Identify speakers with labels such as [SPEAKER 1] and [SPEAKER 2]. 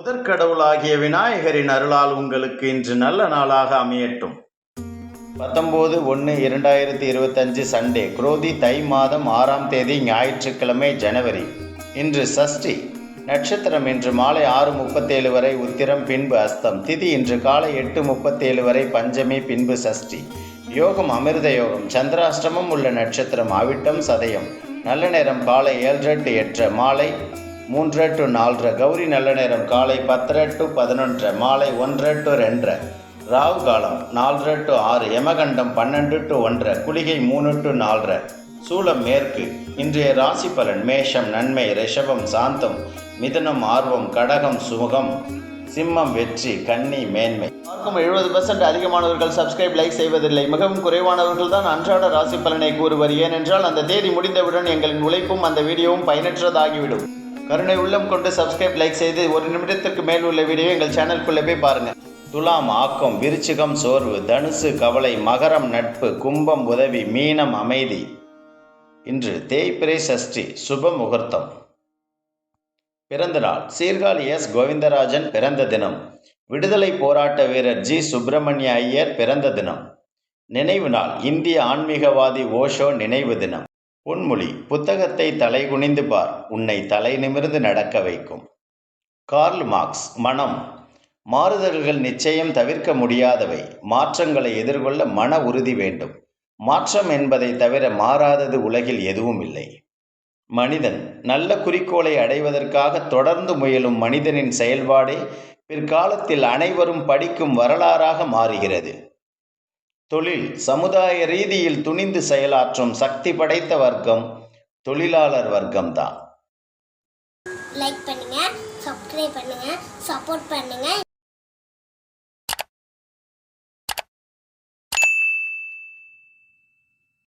[SPEAKER 1] முதற்கடவுளாகிய விநாயகரின் அருளால் உங்களுக்கு இன்று நல்ல நாளாக அமையட்டும். பத்தொம்போது ஒன்று இரண்டாயிரத்தி இருபத்தஞ்சு சண்டே குரோதி தை மாதம் ஆறாம் தேதி ஞாயிற்றுக்கிழமை ஜனவரி. இன்று சஷ்டி நட்சத்திரம் இன்று மாலை ஆறு முப்பத்தேழு வரை உத்திரம் பின்பு அஸ்தம். திதி இன்று காலை எட்டு முப்பத்தேழு வரை பஞ்சமி பின்பு சஷ்டி. யோகம் அமிர்த யோகம் சந்திராஷ்டமம் உள்ள நட்சத்திரம் அவிட்டம் சதயம். நல்ல நேரம் காலை ஏழு டு எட்டரை மாலை மூன்றரை டு நாலரை. கௌரி நல்ல நேரம். காலை பத்தரை டு பதினொன்றரை. மாலை ஒன்றரை டு ரெண்டரை. ராகு காலம் நாலரை டு ஆறு. யமகண்டம் பன்னெண்டு டு ஒன்றரை. குளிகை மூணு டு நாலரை. சூலம் மேற்கு. இன்றைய ராசி பலன் மேஷம் நன்மை ரிஷபம் சாந்தம் மிதனம் ஆர்வம் கடகம் சுகம் சிம்மம் வெற்றி கன்னி மேன்மை. பார்க்கும் எழுபது பர்சன்ட் அதிகமானவர்கள் சப்ஸ்கிரைப் லைக் செய்வதில்லை. மிகவும் குறைவானவர்கள் தான் அன்றாட ராசி பலனை கூறுவர். ஏனென்றால் அந்த தேதி முடிந்தவுடன் எங்களின் உழைப்பும் அந்த வீடியோவும் பயனற்றதாகிவிடும். கருணை உள்ளம் கொண்டு சப்ஸ்கிரைப் லைக் செய்து ஒரு நிமிடத்திற்கு மேல் உள்ள வீடியோ எங்கள் சேனலுக்குள்ளே போய் பாருங்கள் துலாம் ஆக்கம் விருச்சிகம் சோர்வு தனுசு கவலை மகரம் நட்பு கும்பம் உதவி மீனம் அமைதி. இன்று தேய்பிரை சஷ்டி சுப முகூர்த்தம். பிறந்தநாள் சீர்காழி எஸ். கோவிந்தராஜன் பிறந்த தினம். விடுதலை போராட்ட வீரர் ஜி. சுப்பிரமணிய ஐயர் பிறந்த தினம். நினைவு நாள் இந்திய ஆன்மீகவாதி ஓஷோ நினைவு தினம். பொன்மொழி புத்தகத்தை தலை குனிந்து பார் உன்னை தலை நிமிர்ந்து நடக்க வைக்கும். கார்ல் மார்க்ஸ் மனம். மாறுதல்கள் நிச்சயம் தவிர்க்க முடியாதவை. மாற்றங்களை எதிர்கொள்ள மன உறுதி வேண்டும். மாற்றம் என்பதை தவிர மாறாதது உலகில் எதுவும் இல்லை. மனிதன் நல்ல குறிக்கோளை அடைவதற்காக தொடர்ந்து முயலும் மனிதனின் செயல்பாடே பிற்காலத்தில் அனைவரும் படிக்கும் வரலாறாக மாறுகிறது. தொழில் சமுதாய ரீதியில் துணிந்து செயலாற்றும் சக்தி படைத்த வர்க்கம் தொழிலாளர் வர்க்கம் தான்
[SPEAKER 2] லைக் பண்ணுங்க சப்ஸ்கிரைப் பண்ணுங்க சப்போர்ட் பண்ணுங்க.